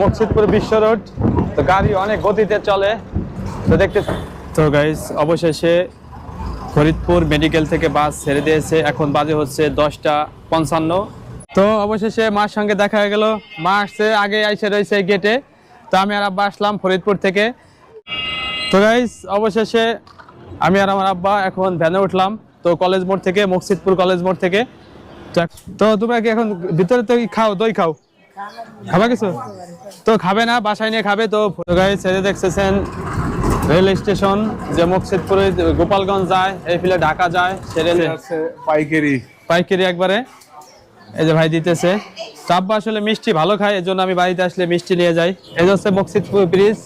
মসজিদপুর বিশ্ব রোড। তো গাড়ি অনেক গতিতে চলে। তো দেখতে তো গাইস অবশেষে ফরিদপুর মেডিকেল থেকে বাস ছেড়ে দিয়েছে। এখন বাজে হচ্ছে দশটা পঞ্চান্ন। তো অবশেষে মার সঙ্গে দেখা হয়ে গেল। মা আসছে, আগে আইসে রয়েছে গেটে তো আমি আর আব্বা আসলাম ফরিদপুর থেকে। তো গাইস অবশেষে আমি আর আমার আব্বা এখন ভ্যানে উঠলাম। তো কলেজ মোড় থেকে মকসিদপুর কলেজ মোড় থেকে। তো তোমরা কি এখন ভিতরে তো খাও, দই খাও? খাবা কিছু? তো খাবে না বাসায় নিয়ে খাবে। তো এই যে দেখতেছেন রেল স্টেশন যে মকসিদপুরে গোপালগঞ্জ যায় এই ফিলে ঢাকা যায় সে রেলে পাইকারি। পাইকারি একবারে। এই যে ভাই দিতেছে। তো আসলে মিষ্টি ভালো খায় এর জন্য আমি বাড়িতে আসলে মিষ্টি নিয়ে যাই। এই যে হচ্ছে মকসিদপুর ব্রিজ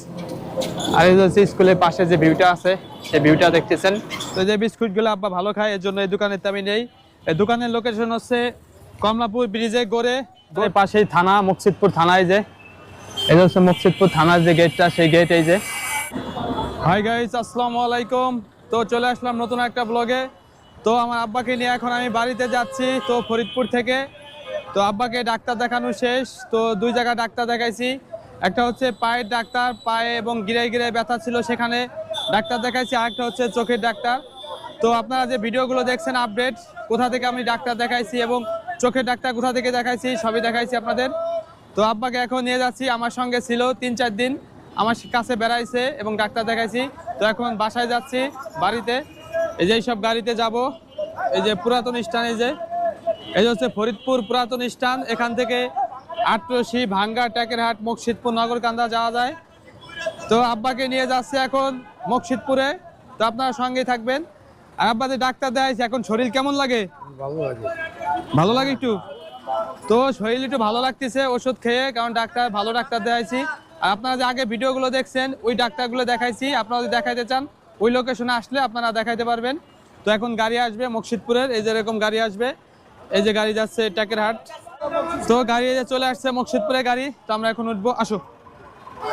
আর এই যে হচ্ছে স্কুলের পাশে যে ভিউটা আছে সেই ভিউটা দেখতেছেন। তো এই যে বিস্কুটগুলো আব্বা ভালো খায় এর জন্য এই দোকানের আমি নেই। এই দোকানের লোকেশন হচ্ছে কমলাপুর ব্রিজে গড়ে গড়ে পাশেই থানা, মকসিদপুর থানায় যে। যে হচ্ছে থানার যে গেটটা সেই গেট এই যে। হাই গাইস আসসালামু আলাইকুম। তো চলে আসলাম নতুন একটা ব্লগে তো আমার আব্বাকে নিয়ে এখন আমি বাড়িতে যাচ্ছি, তো ফরিদপুর থেকে। তো আব্বাকে ডাক্তার দেখানো শেষ। তো দুই জায়গায় ডাক্তার দেখাইছি। একটা হচ্ছে পায়ের ডাক্তার, পায়ে এবং গিরায় গিরায় ব্যথা ছিল সেখানে ডাক্তার দেখাইছি। আরেকটা হচ্ছে চোখের ডাক্তার। তো আপনারা যে ভিডিওগুলো দেখছেন আপডেট কোথা থেকে আমি ডাক্তার দেখাইছি এবং চোখের ডাক্তার কোথা থেকে দেখাইছি, সবই দেখাইছি আপনাদের। তো আব্বাকে এখন নিয়ে যাচ্ছি, আমার সঙ্গে ছিল তিন চার দিন। আমার কাছে বেড়াইছে এবং ডাক্তার দেখাইছি। তো এখন বাসায় যাচ্ছি বাড়িতে। এই যে সব গাড়িতে যাব। এই যে পুরাতন স্টান এই যে। এই যে হচ্ছে ফরিদপুর পুরাতন স্টান এখান থেকে আটরশি ভাঙ্গা ট্যাকেরহাট মুর্শিদপুর নগরকান্দা যাওয়া যায়। তো আব্বাকে নিয়ে যাচ্ছে এখন মুর্শিদপুরে তো আপনারা সঙ্গেই থাকবেন। আর আব্বাদের ডাক্তার দেখাইছে, এখন শরীর কেমন লাগে? ভালো লাগে। ভালো লাগে একটু? তো শরীর একটু ভালো লাগতেছে, ওষুধ খেয়ে, কারণ ডাক্তার, ভালো ডাক্তার দেখাইছি। আর আপনারা যে আগে ভিডিওগুলো দেখছেন, ওই ডাক্তারগুলো দেখাইছি। আপনারা যদি দেখাইতে চান, ওই লোকেশনে আসলে আপনারা দেখাইতে পারবেন। তো এখন গাড়ি আসবে মকসিদপুরের এই যে এরকম গাড়ি আসবে। এই যে গাড়ি যাচ্ছে টাকেরহাট তো গাড়ি এই যে চলে আসছে মকসিদপুরে গাড়ি। তো আমরা এখন উঠবো। আসো।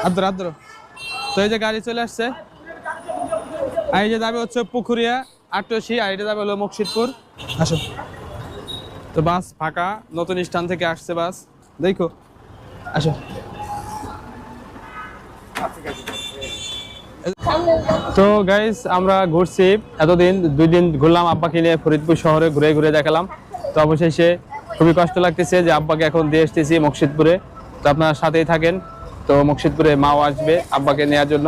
আদ্র আদ্র তো এই যে গাড়ি চলে আসছে। আর এই যে যাবে হচ্ছে পুকুরিয়া আটশি আর এটা যাবে হলো মকসিদপুর আসো। তো বাস ফাঁকা, নতুন স্থান থেকে আসছে বাস। দেখো, আসো। তো গাইস আমরা ঘুরছি এতদিন, দুই দিন ঘুরলাম আব্বাকে নিয়ে ফরিদপুর শহরে ঘুরে ঘুরে দেখালাম। তো অবশেষে খুবই কষ্ট লাগতেছে যে আব্বাকে এখন দিয়ে এসতেছি মকসিদপুরে। তো আপনারা সাথেই থাকেন। তো মকসিদপুরে মাও আসবে আব্বাকে নেওয়ার জন্য।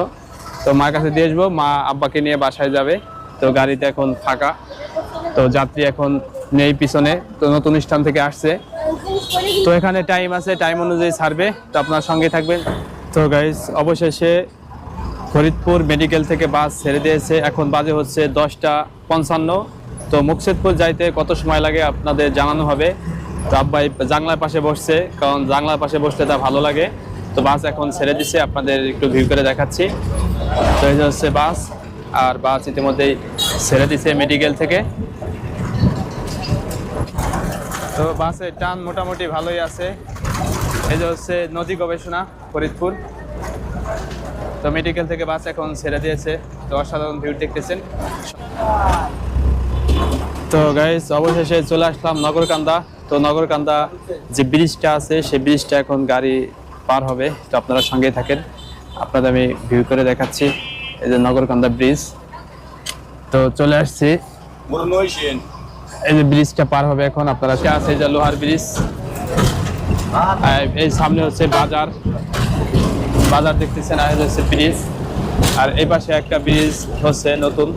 তো মার কাছে দিয়ে আসব, মা আব্বাকে নিয়ে বাসায় যাবে। তো গাড়িতে এখন ফাঁকা। তো যাত্রী এখন নেই পিছনে, তো নতুন স্থান থেকে আসছে। তো এখানে টাইম আছে টাইম অনুযায়ী ছাড়বে, তো আপনার সঙ্গে থাকবেন। তো গাইজ অবশেষে ফরিদপুর মেডিকেল থেকে বাস ছেড়ে দিয়েছে। এখন বাজে হচ্ছে দশটা পঞ্চান্ন। তো মুকসেদপুর যাইতে কত সময় লাগে আপনাদের জানানো হবে। তো আব্বাই জানলার পাশে বসছে, কারণ জাংলার পাশে বসলে তা ভালো লাগে। তো বাস এখন ছেড়ে দিছে, আপনাদের একটু ভিউ করে দেখাচ্ছি। তো এই হচ্ছে বাস আর বাস ইতিমধ্যেই ছেড়ে দিছে মেডিকেল থেকে। তো বাসের টান মোটামুটি ভালোই আছে। এই যে হচ্ছে নদী গবেষণা, ফরিদপুর। তো মেডিকেল থেকে বাস এখন ছেড়ে দিয়েছে। তো অসাধারণ ভিউ দেখতেছেন। তো গাইস অবশেষে চলে আসলাম নগরকান্দা। তো নগরকান্দা যে ব্রিজটা আছে, সেই ব্রিজটা এখন গাড়ি পার হবে। তো আপনারা সঙ্গেই থাকেন। আপনাদের আমি ভিউ করে দেখাচ্ছি। এই যে নগরকান্দা ব্রিজ তো চলে আসছি। এই যে ব্রিজটা পার হবে এখন, আপনারা আছে যে লোহার ব্রিজ। এই সামনে হচ্ছে বাজার। বাজার দেখতেছেন, আর হচ্ছে ব্রিজ। আর এই পাশে একটা ব্রিজ হচ্ছে নতুন।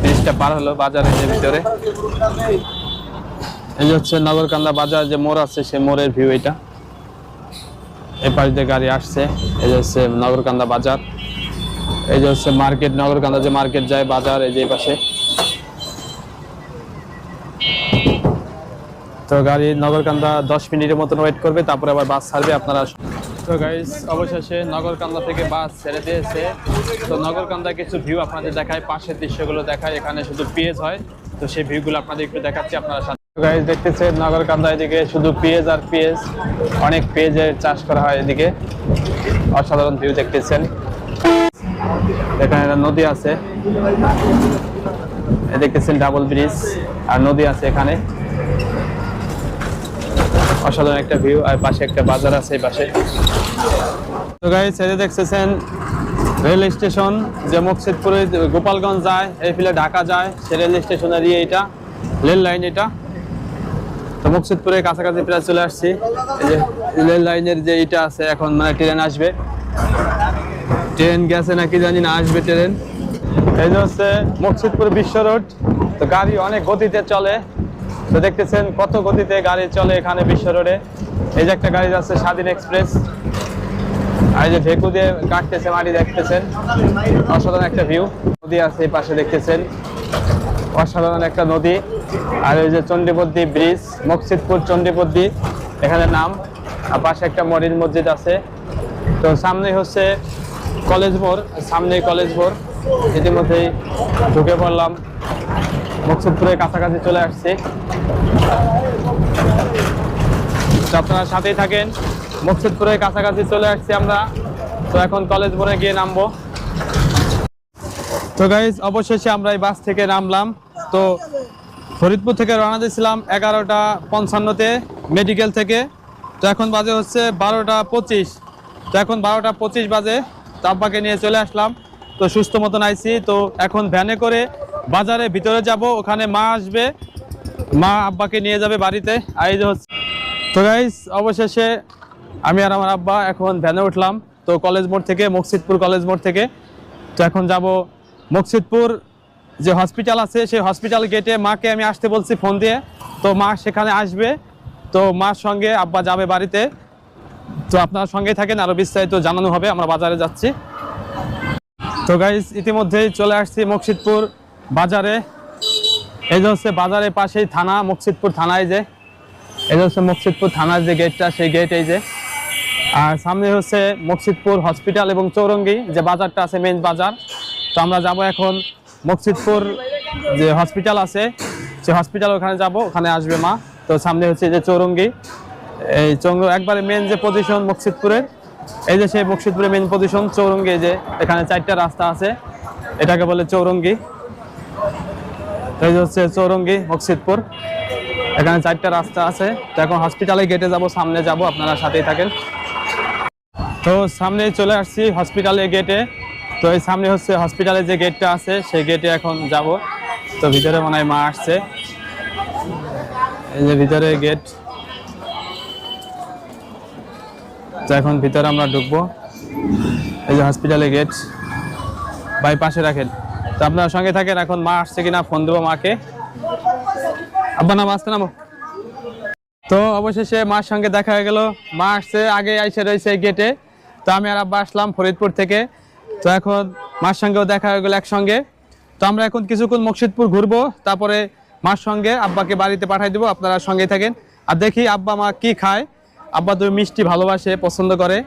ব্রিজটা পার হলো বাজারের যে ভিতরে। এই যে হচ্ছে নগরকান্দা বাজার যে মোড় আছে সে মোড়ের ভিউ এটা। এই পাশ দিয়ে গাড়ি আসছে, এই যে হচ্ছে নগরকান্দা বাজার। এই যে হচ্ছে মার্কেট, নগরকান্দা যে মার্কেট যায় বাজার, এই যে এই পাশে। তো গাড়ি নগরকান্দা দশ মিনিটের মতন ওয়েট করবে, তারপরে আবার বাস ছাড়বে, আপনারা তো গাইস অবশেষে নগরকান্দা থেকে বাস ছেড়ে দিয়েছে। তো নগরকান্দা কিছু ভিউ আপনাদের দেখায়, পাশের দৃশ্যগুলো দেখায়, এখানে শুধু পেঁয়াজ হয়। তো সেই ভিউগুলো আপনাদের একটু দেখাচ্ছি, আপনারা গাইজ দেখতেছেন নগরকান্দা এদিকে শুধু পেঁয়াজ আর পেঁয়াজ। অনেক পেঁয়াজের চাষ করা হয় এদিকে। অসাধারণ ভিউ দেখতেছেন। এখানে নদী আছে। দেখতেছেন ডাবল ব্রিজ আর নদী আছে এখানে। অসাধারণ একটা ভিউ আর পাশে একটা বাজার আছে এই পাশে। তো গাইস এই দেখতেছেন রেল স্টেশন যে মুকসিদপুরে গোপালগঞ্জ যায়, এই ফিলে ঢাকা যায়, সে রেল স্টেশনের ইয়ে এটা রেল লাইন এটা। তো মুকসিদপুরের কাছাকাছি প্রায় চলে আসছি। যে রেল লাইনের যে এটা আছে, এখন মানে ট্রেন আসবে। ট্রেন গেছে নাকি জানি না, আসবে ট্রেন এই যে হচ্ছে মুকসিদপুর বিশ্ব রোড তো গাড়ি অনেক গতিতে চলে। তো দেখতেছেন কত গতিতে গাড়ি চলে এখানে বিশ্ব রোডে। এই যে একটা গাড়ি যাচ্ছে স্বাধীন এক্সপ্রেস। আর যে ভেকু দিয়ে কাটতেছে, মাটি দেখতেছেন। অসাধারণ একটা ভিউ। নদী আছে এই পাশে দেখতেছেন। অসাধারণ একটা নদী। আর এই যে চণ্ডীপদ্দি ব্রিজ, মকসিদপুর চণ্ডীপদ্দি এখানে নাম। আর পাশে একটা মরিন মসজিদ আছে। তো সামনে হচ্ছে কলেজ মোড় সামনে কলেজ মোড় ইতিমধ্যেই ঢুকে পড়লাম। মকসুদপুরের কাছাকাছি চলে আসছি। আপনারা সাথেই থাকেন। মকসুদপুরের কাছাকাছি চলে আসছি আমরা। তো এখন কলেজ মোড়ে গিয়ে নামবো। তো গাইজ অবশেষে আমরা এই বাস থেকে নামলাম। তো ফরিদপুর থেকে রওনা দিয়েছিলাম এগারোটা পঞ্চান্নতে মেডিকেল থেকে। তো এখন বাজে হচ্ছে বারোটা পঁচিশ। তো এখন বারোটা পঁচিশ বাজে। তো আব্বাকে নিয়ে চলে আসলাম। তো সুস্থ মতন আইছি। তো এখন ভ্যানে করে বাজারে ভিতরে যাব, ওখানে মা আসবে। মা আব্বাকে নিয়ে যাবে বাড়িতে। যে হচ্ছে তো গাইজ অবশেষে আমি আর আমার আব্বা এখন ভ্যানে উঠলাম। তো কলেজ মোড় থেকে, মকসিদপুর কলেজ মোড় থেকে। তো এখন যাব মকসিদপুর। যে হসপিটাল আছে, সেই হসপিটাল গেটে মাকে আমি আসতে বলছি ফোন দিয়ে। তো মা সেখানে আসবে। তো মার সঙ্গে আব্বা যাবে বাড়িতে। তো আপনার সঙ্গে থাকেন, আরও বিস্তারিত জানানো হবে। আমরা বাজারে যাচ্ছি। তো গাইজ ইতিমধ্যেই চলে আসছি মকসিদপুর বাজারে। এই যে হচ্ছে বাজারের পাশেই থানা মকসিদপুর থানায় যে। এই যে হচ্ছে মকসিদপুর থানার যে গেটটা সেই গেট এই যে। আর সামনে হচ্ছে মকসিদপুর হসপিটাল এবং চৌরঙ্গি, যে বাজারটা আছে মেন বাজার। তো আমরা যাব এখন মকসিদপুর যে হসপিটাল আছে, সে হসপিটাল ওখানে যাব, ওখানে আসবে মা। তো সামনে হচ্ছে যে চৌরঙ্গি। এই চৌরঙ্গি একবারে মেন যে পজিশন মকসিদপুরের এই যে সেই মকসিদপুরের মেন পজিশন চৌরঙ্গি যে এখানে চারটা রাস্তা আছে। এটাকে বলে চৌরঙ্গি। এই যে হচ্ছে চৌরঙ্গি মকসিদপুর এখানে চারটা রাস্তা আছে। তো এখন হসপিটালে গেটে যাব, সামনে যাব, আপনারা সাথেই থাকেন। তো সামনে চলে আসছি হসপিটালে গেটে তো এই সামনে হচ্ছে হসপিটালে যে গেটটা আছে, সেই গেটে এখন যাব। তো ভিতরে মনে হয় মা আসছে। এই যে ভিতরে গেট তো এখন ভিতরে আমরা ঢুকবো। এই যে হসপিটালে গেট বাই পাশে রাখেন। তো আপনার সঙ্গে থাকেন, এখন মা আসছে কিনা ফোন দেবো মাকে। আব্বা, নাম আসতে নামো তো অবশেষে মার সঙ্গে দেখা হয়ে গেল। মা আসছে, আগে আইসে রয়েছে গেটে তো আমি আর আব্বা আসলাম ফরিদপুর থেকে। তো এখন মার সঙ্গেও দেখা হয়ে গেল একসঙ্গে। তো আমরা এখন কিছুক্ষণ মকসিদপুর ঘুরবো, তারপরে মার সঙ্গে আব্বাকে বাড়িতে পাঠিয়ে দেবো, আপনারা সঙ্গে থাকেন। আর দেখি আব্বা, মা কি খায়। আব্বা তুমি মিষ্টি ভালোবাসে পছন্দ করে।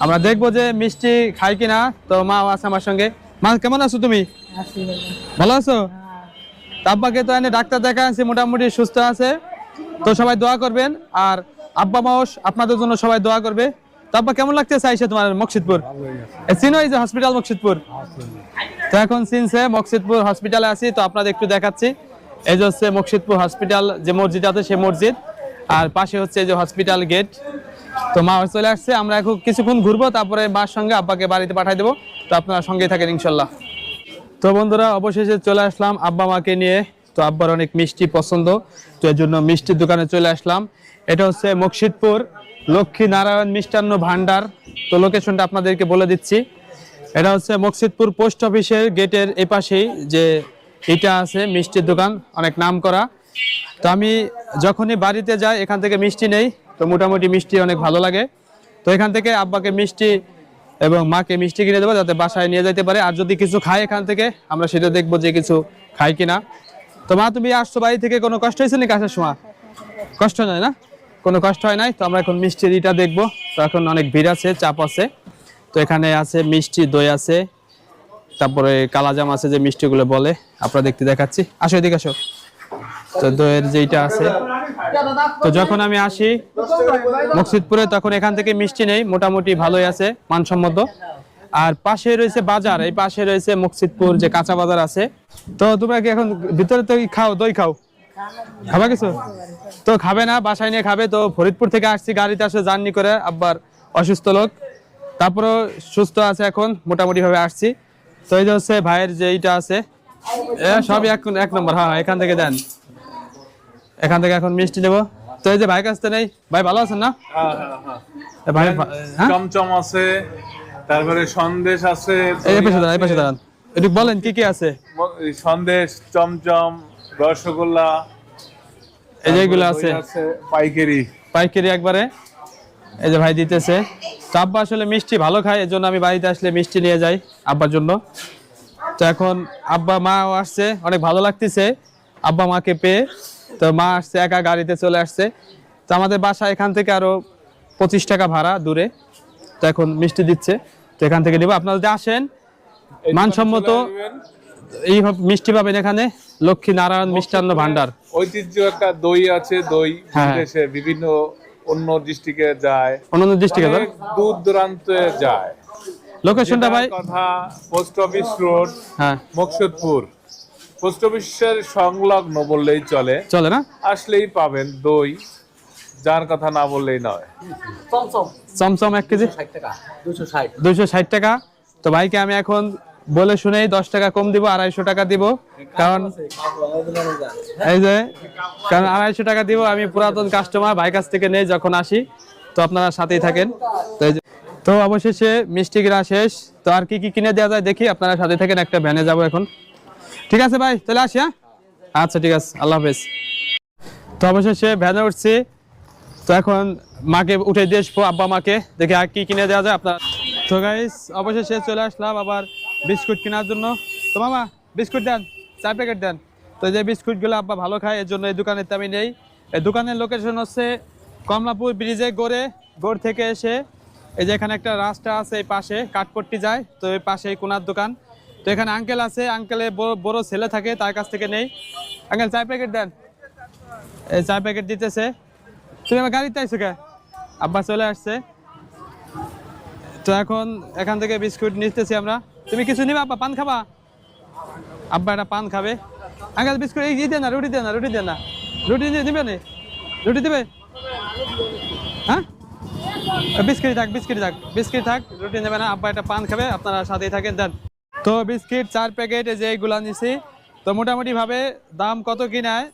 আমরা দেখব যে মিষ্টি খায় কিনা। তো মা আছে আমার সঙ্গে। মা কেমন আছো তুমি? ভালো। আছো? আব্বাকে তো এনে ডাক্তার দেখা আছে মোটামুটি সুস্থ আছে। তো সবাই দোয়া করবেন। আর আব্বা মাওস আপনাদের জন্য সবাই দোয়া করবে। তো আব্বা কেমন লাগতেছে আইসা তোমার মকসিদপুর? এ, চিনো এই যে হসপিটাল মকসিদপুর। তো এখন চিনছে মকসিদপুর হসপিটালে আছি। তো আপনাদের একটু দেখাচ্ছি। এই যে হচ্ছে মকসিদপুর হসপিটাল যে মসজিদ আছে সেই মসজিদ। আর পাশে হচ্ছে যে হসপিটাল গেট তো মা চলে আসছে, আমরা এখন কিছুক্ষণ ঘুরবো, তারপরে মার সঙ্গে আব্বাকে বাড়িতে পাঠিয়ে দেবো। তো আপনারা সঙ্গেই থাকেন, ইনশাল্লাহ। তো বন্ধুরা, অবশেষে চলে আসলাম আব্বা মাকে নিয়ে। তো আব্বার অনেক মিষ্টি পছন্দ, তো এর জন্য মিষ্টির দোকানে চলে আসলাম। এটা হচ্ছে মকসিদপুর লক্ষ্মী নারায়ণ মিষ্টান্ন ভান্ডার তো লোকেশনটা আপনাদেরকে বলে দিচ্ছি। এটা হচ্ছে মকসিদপুর পোস্ট অফিসের গেটের এপাশেই যে এটা আছে, মিষ্টির দোকান, অনেক নাম করা তো আমি যখনই বাড়িতে যাই, এখান থেকে মিষ্টি নেই, তো মোটামুটি মিষ্টি অনেক ভালো লাগে। তো এখান থেকে আব্বাকে মিষ্টি এবং মাকে মিষ্টি কিনে দেবো, যাতে বাসায় নিয়ে যেতে পারে। আর যদি কিছু খায় এখান থেকে, আমরা সেটা দেখব যে কিছু খাই কিনা। তো মা, তুমি আসছো বাড়ি থেকে, কোনো কষ্ট হয়েছে নাকি আসার সময়? কষ্ট নয় না? কোনো কষ্ট হয় নাই? তো আমরা এখন মিষ্টির ইটা দেখব। তো এখন অনেক ভিড় আছে, চাপ আছে। তো এখানে আছে মিষ্টি, দই আছে। তারপরে কালাজাম আছে, যে মিষ্টিগুলো বলে। আপনারা দেখতে দেখাচ্ছি। আসো এদিকে আসো। তো দইয়ের যেইটা আছে। তো যখন আমি আসি মকসিদপুরে তখন এখান থেকে মিষ্টি নেই মোটামুটি ভালোই আছে মানসম্মত। আর পাশে রয়েছে বাজার এই পাশে রয়েছে মকসিদপুর যে কাঁচা বাজার আছে। তো তোমরা কি এখন ভিতরে তো খাও দই খাও? খাবা কিছু? তো খাবে না বাসায় নিয়ে খাবে। তো ফরিদপুর থেকে আসছি গাড়িতে আসে জার্নি করে আব্বার অসুস্থ লোক। তারপরও সুস্থ আছে এখন মোটামুটি ভাবে আসছি। তো এই হচ্ছে ভাইয়ের যে এইটা আছে সবই এক এক নম্বর হ্যাঁ হ্যাঁ, এখান থেকে দেন। এখান থেকে এখন মিষ্টি নেব। তো এই যে ভাই কাছ থেকে নেই। ভাই ভালো আছেন না? এ ভাই হ্যাঁ? চমচম আছে তারপরে সন্দেশ আছে এই পাশে দাঁড়ান এই পাশে দাঁড়ান। একটু বলেন কি কি আছে? সন্দেশ চমচম রসগোল্লা এই যে এগুলো আছে। পাইকারি। পাইকারি একবারে। এই যে ভাই দিতেছে। তো আব্বা আসলে মিষ্টি ভালো খায় এর জন্য আমি বাড়িতে আসলে মিষ্টি নিয়ে যাই আব্বার জন্য। তো এখন আব্বা মাও আসছে অনেক ভালো লাগতেছে আব্বা মাকে পেয়ে। তো মা আসছে একা গাড়িতে চলে আসছে। তো আমাদের বাসা এখান থেকে আরও পঁচিশ টাকা ভাড়া দূরে। তো এখন মিষ্টি দিচ্ছে। তো এখান থেকে নিবো। আপনারা যদি আসেন মানসম্মত। এই মিষ্টি পাবেন এখানে। লক্ষ্মী নারায়ণ মিষ্টান্ন ভান্ডার ঐতিহ্য একটা দই আছে। দই হ্যাঁ। বিদেশে বিভিন্ন অন্য ডিস্ট্রিক্টে যায়। অন্যান্য ডিস্ট্রিক্টে অনেক দূর দূরান্তে যায়। লোকেশনটা ভাই কথা পোস্ট অফিস রোড হ্যাঁ। মকসুদপুর। পোস্ট অফিসের সংলগ্ন বললেই চলে। চলে না? আসলেই পাবেন দই যার কথা না বললেই নয়। চমচম। এক কেজি? দুইশো ষাট টাকা তো ভাইকে আমি এখন বলে শুনেই দশ টাকা কম দিব আড়াইশো টাকা দিব। কারণ এই যে কারণ আড়াইশো টাকা দিব আমি পুরাতন কাস্টমার ভাই কাছ থেকে নেই যখন আসি। তো আপনারা সাথেই থাকেন। তো তো অবশেষে মিষ্টি কিনা শেষ। তো আর কি কি কিনে দেওয়া যায় দেখি আপনারা সাথে থাকেন একটা ভ্যানে যাব এখন। ঠিক আছে ভাই তাহলে আসি হ্যাঁ? আচ্ছা ঠিক আছে, আল্লাহ হাফেজ। তো অবশেষে ভ্যানে উঠছি। তো এখন মাকে উঠে দিয়ে আসব, আব্বা মাকে। দেখে আর কি কিনে দেওয়া যায় আপনার। তো গাইস অবশেষে চলে আসলাম আবার বিস্কুট কেনার জন্য। তো মামা, বিস্কুট দেন, চার প্যাকেট দেন। তো যে বিস্কুটগুলো আব্বা ভালো খায়, এর জন্য এই দোকানের আমি নেই। এই দোকানের লোকেশন হচ্ছে কমলাপুর ব্রিজে গড়ে, গড় থেকে এসে এই যে এখানে একটা রাস্তা আছে, এই পাশে কাঠপট্টি যায়। তো এই পাশে এই কোনার দোকান। তো এখানে আঙ্কেল আছে আঙ্কেলে বড় ছেলে থাকে, তার কাছ থেকে নেই। আঙ্কেল চার প্যাকেট দেন। এই চার প্যাকেট দিতেছে। তুমি আমার গাড়িতে আইসো কে? আব্বা চলে আসছে। তো এখন এখান থেকে বিস্কুট নিতেছি আমরা। তুমি কিছু নিবা আব্বা? পান খাবা? আব্বা একটা পান খাবে। আঙ্কেল বিস্কুট এই দিয়ে না, রুটি দে না, রুটি দে না। রুটি দিবে না? রুটি দেবে? হ্যাঁ? বিস্কিট থাক বিস্কিট থাক বিস্কিট থাক, রুটি নেবে না। আব্বা একটা পান খাবে, আপনারা সাথেই থাকেন, দেন। তো বিস্কিট, চার প্যাকেট যে এইগুলা নিছি। তো মোটামুটি ভাবে দাম কত কিনায়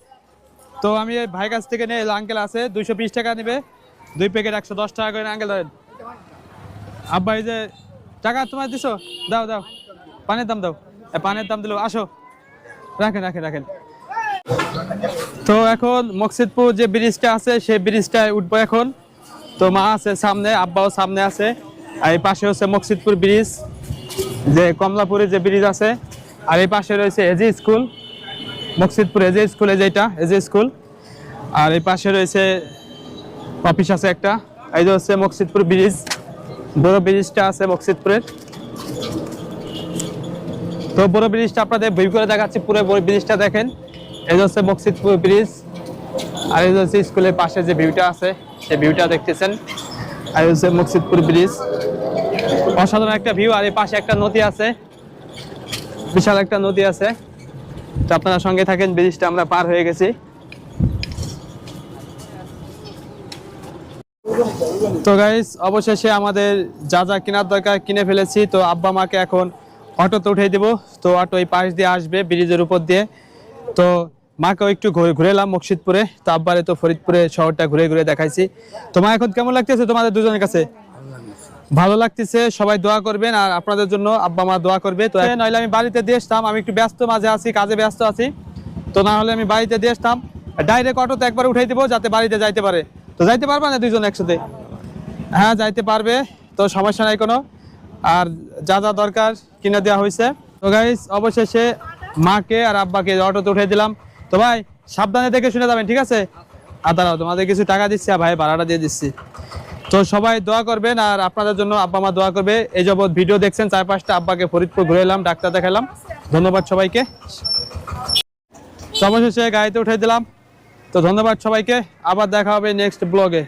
তো আমি ভাই কাছ থেকে নিয়ে আঙ্কেল আছে, দুইশো বিশ টাকা নেবে। দুই প্যাকেট একশো দশ টাকা করে আঙ্কেল ধরেন। আব্বা, এই যে টাকা তোমার দিছো? দাও দাও। পানের দাম দাও। পানের দাম দিলো, আসো। রাখেন রাখেন রাখেন। তো এখন মকসিদপুর যে ব্রিজটা আছে, সেই ব্রিজটায় উঠবো এখন। তো মা আছে সামনে, আব্বাও সামনে আছে। আর এই পাশে হচ্ছে মকসিদপুর ব্রিজ। যে কমলাপুরে যে ব্রিজ আছে, আর এই পাশে রয়েছে এজি স্কুল মকসিদপুর এজে স্কুলে যেটা এজি স্কুল আর এই পাশে রয়েছে অফিস আছে একটা, এই যে হচ্ছে মকসিদপুর ব্রিজ। বড় ব্রিজটা আছে মকসিদপুরের। তো বড় ব্রিজটা আপনাদের ভিউ করে দেখাচ্ছি, পুরো বড় ব্রিজটা দেখেন। এই যে হচ্ছে মকসিদপুর ব্রিজ, আর এই যে হচ্ছে স্কুলের পাশে যে ভিউটা আছে সেই ভিউটা দেখতেছেন। আর হচ্ছে মকসিদপুর ব্রিজ। অসাধারণ একটা ভিউ আর এই পাশে একটা নদী আছে। বিশাল একটা নদী আছে। তো আপনারা সঙ্গে থাকেন, ব্রিজটা আমরা পার হয়ে গেছি। তো গাইস অবশেষে আমাদের যা যা কেনার দরকার কিনে ফেলেছি। তো আব্বা মাকে এখন অটোতে উঠে দিব। তো অটো এই পাশ দিয়ে আসবে, ব্রিজের উপর দিয়ে। তো মাকেও একটু ঘুরে ঘুরে এলাম মুর্শিদপুরে তো আব্বারে তো ফরিদপুরে শহরটা ঘুরে ঘুরে দেখাইছি। তোমার এখন কেমন লাগতেছে তোমাদের দুজনের কাছে? ভালো লাগতেছে, সবাই দোয়া করবেন আর আপনাদের জন্য আব্বা মা দোয়া করবে। তো নইলে আমি বাড়িতে দিয়ে আমি একটু ব্যস্ত, মাঝে আছি, কাজে ব্যস্ত আছি। তো না হলে আমি বাড়িতে দিয়ে আসতাম। ডাইরেক্ট অটোতে একবার উঠাই দিব যাতে বাড়িতে যাইতে পারে। তো যাইতে পারবে না দুইজন একসাথে? হ্যাঁ যাইতে পারবে। তো সমস্যা নাই কোনো। আর যা যা দরকার কিনে দেওয়া হয়েছে তো গাইস অবশেষে মাকে আর আব্বাকে অটোতে উঠে দিলাম। তো ভাই, সাবধানে দেখে শুনে যাবেন, ঠিক আছে? আর দাঁড়াও, তোমাদের কিছু টাকা দিচ্ছি আর ভাই ভাড়াটা দিয়ে দিচ্ছি। তো সবাই দোয়া করবেন আর আপনাদের জন্য আব্বা মা দোয়া করবে। এই যাবৎ ভিডিও দেখছেন চার পাঁচটা আব্বাকে ফরিদপুর ঘুরে এলাম, ডাক্তার দেখালাম। ধন্যবাদ সবাইকে। সময় অবশেষে গাড়িতে উঠে দিলাম। তো ধন্যবাদ সবাইকে। আবার দেখা হবে নেক্সট ব্লগে।